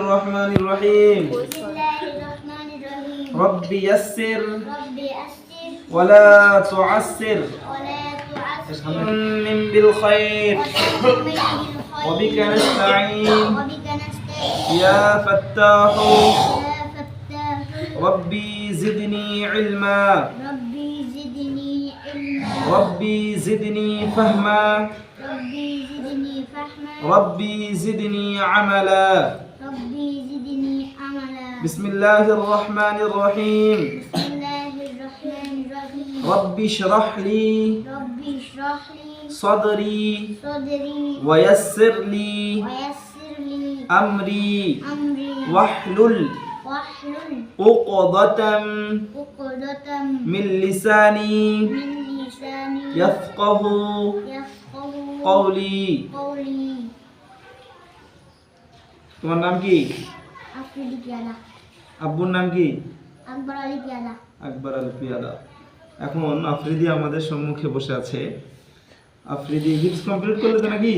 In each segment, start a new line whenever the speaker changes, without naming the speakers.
الرحمن الرحيم. رب يسر ولا تعسر. من بالخير. وبك نستعين. يا فتاح. ربي زدني علما.
ربي زدني
فهما.
ربي زدني
عملا.
ربي زدني عملا.
بسم الله الرحمن الرحيم.
بسم الله الرحمن الرحيم.
رب اشرح لي
ربي اشرح لي
صدري
صدري.
ويسر لي
ويسر لي
أمري.
أمري.
واحلل
واحلل
عقدة
عقدة
من لساني
من لساني.
يفقه
يفقه
قولي.
قولي.
তোমার নাম কি? আব্বুর নাম কি?
আকবর আলী পিয়াদা
আকবর আল পিয়াদা এখন আফ্রিদি আমাদের সম্মুখে বসে আছে। আফ্রিদি হিপস কমপ্লিট করলে তো নাকি?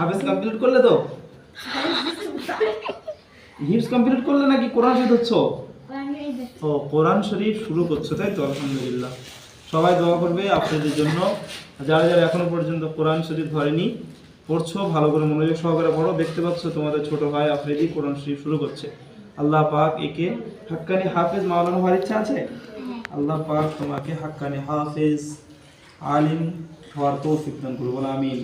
হাফেজ কমপ্লিট করলে তো? হিপস কমপ্লিট করলে নাকি কোরআন শরীফ হচ্ছ? ও কোরআন শরীফ শুরু করছ তাই তো? আলহামদুলিল্লাহ। সবাই দোয়া করবে আপনাদের জন্য। যারা যারা এখনও পর্যন্ত কোরআন শরীফ ধরেনি পড়ছো, ভালো করে মনোযোগ সহকারে পড়ো। দেখতে পাচ্ছ তোমাদের ছোট ভাই আফ্রিদি কোরআন শরীফ শুরু করছে। আল্লাহ পাক একে হাক্কানি হাফেজ মাওলানা হওয়ার ইচ্ছা আছে? আল্লাহ পাক তোমাকে হাক্কানি হাফেজ আলিম হওয়ার তৌফিক দান করব বলে আমিন।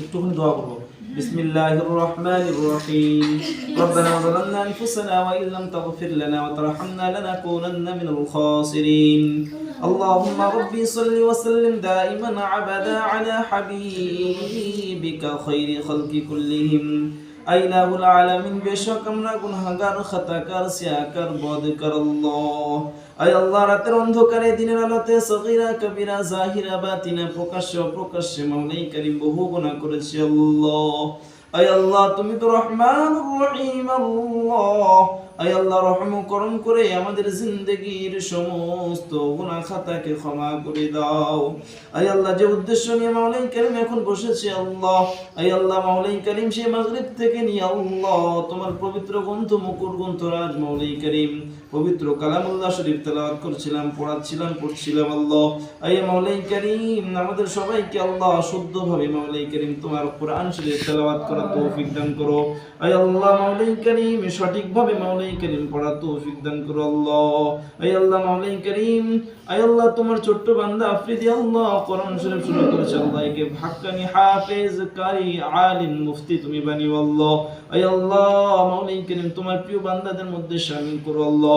একটুখানি দোয়া করব। بسم الله الرحمن الرحيم. ربنا ظلمنا أنفسنا وإن لم تغفر لنا وترحمنا لنكونن من الخاسرين. اللهم ربي صل وسلم دائما عبدا على حبيبك خير خلق كلهم. আইলাহুল আলামিন বেশক আমরা গুনাহগার, খাতাকার, সিয়াকার, বদকার আল্লাহ। আয় আল্লাহ, রাতের অন্ধকারে, দিনের আলোতে, সগীরা, কবিরা, জাহিরা, বাতিনা, প্রকাশ্য প্রকাশ্যে মাওলাই করিম বহু গুনাহ করেছি আল্লাহ। আয় আল্লাহ, তুমি তো রহমান রহিম আল্লাহ। আল্লাহ রহম করম করে আমাদের জিন্দগির সমস্ত গুণা খাতাকে ক্ষমা করে দাও। আয় আল্লাহ, যে উদ্দেশ্য নিয়ে মাওলাই করিম এখন বসেছে, আল্লাহ, আয় আল্লাহ মাওলাই করিম সেই মাগরিব থেকে নিয়ে আল্লাহ, তোমার পবিত্র গ্রন্থ মুকুর গ্রন্থ রাজ মাওলাই করিম। পবিত্র কালামুল্লাহ শরীফ তেলাওয়াত করছিলাম, পড়াচ্ছিলাম, পড়ছিলাম আল্লাহ। আয় মাওলাই করিম, আমাদের সবাইকে আল্লাহ শুদ্ধভাবে মাওলাই করিম তোমার কোরআন শরীফ তেলাওয়াত করার তৌফিক দান করো। আয় আল্লাহ মাওলাই করিম, সঠিকভাবে মাওলাই করিম পড়ার তৌফিক দান করো আল্লাহ। আয় আল্লাহ মাওলাই করিম, আয় আল্লাহ তোমার ছোট্ট বান্দা আফ্রিদি আল্লাহ কোরআন শরীফ শুরু করেছে। আল্লাহ একে ভাক্কানি হাফেজ কারি আলিম মুফতি তুমি বানিও আল্লাহ। আয় আল্লাহ মাওলাই করিম, তোমার প্রিয় বান্দাদের মধ্যে শামিল করো আল্লাহ।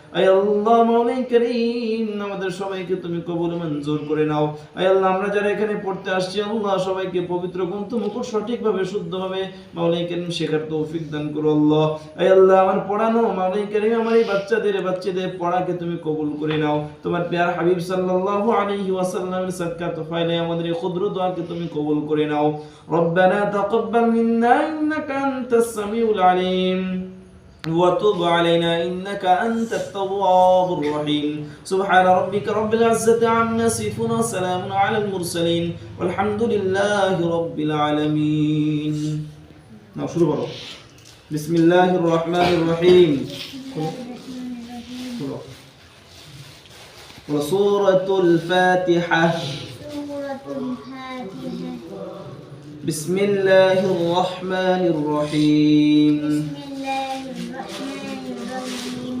আয় আল্লাহ মাওলাই করিম। আমাদের সবাইকে তুমি কবুল মঞ্জুর করে নাও। আল্লাহ, আমরা যারা এখানে পড়তে আসছি, আল্লাহ সবাইকে পবিত্র গ্রন্থ মুখর সঠিকভাবে, শুদ্ধভাবে মাওলাই করিম শেখার তৌফিক দান করো আল্লাহ। আল্লাহ, আমার পড়ানো মাওলাই করিম, আমার এই বাচ্চাদের বাচ্চাদের পড়াকে তুমি কবুল করে নাও। তোমার প্যার হাবিব সাল্লাল্লাহু আলাইহি ওয়াসাল্লামের সাদকাত ফাইলে আমাদের এই ক্ষুদ্র দোয়াকে তুমি কবুল করে নাও। রব্বানা তাকাব্বাল মিন্না ইন্নাকা আনতাস সামিউল আলিম। وتب علينا إنك أنت التواب الرحيم. سبحان ربك رب العزة عما يصفون وسلام على المرسلين. والحمد لله رب العالمين. نعم شروع برو. بسم الله الرحمن الرحيم. وسورة
الفاتحة.
بسم الله الرحمن الرحيم
بسم الله الرحمن الرحيم.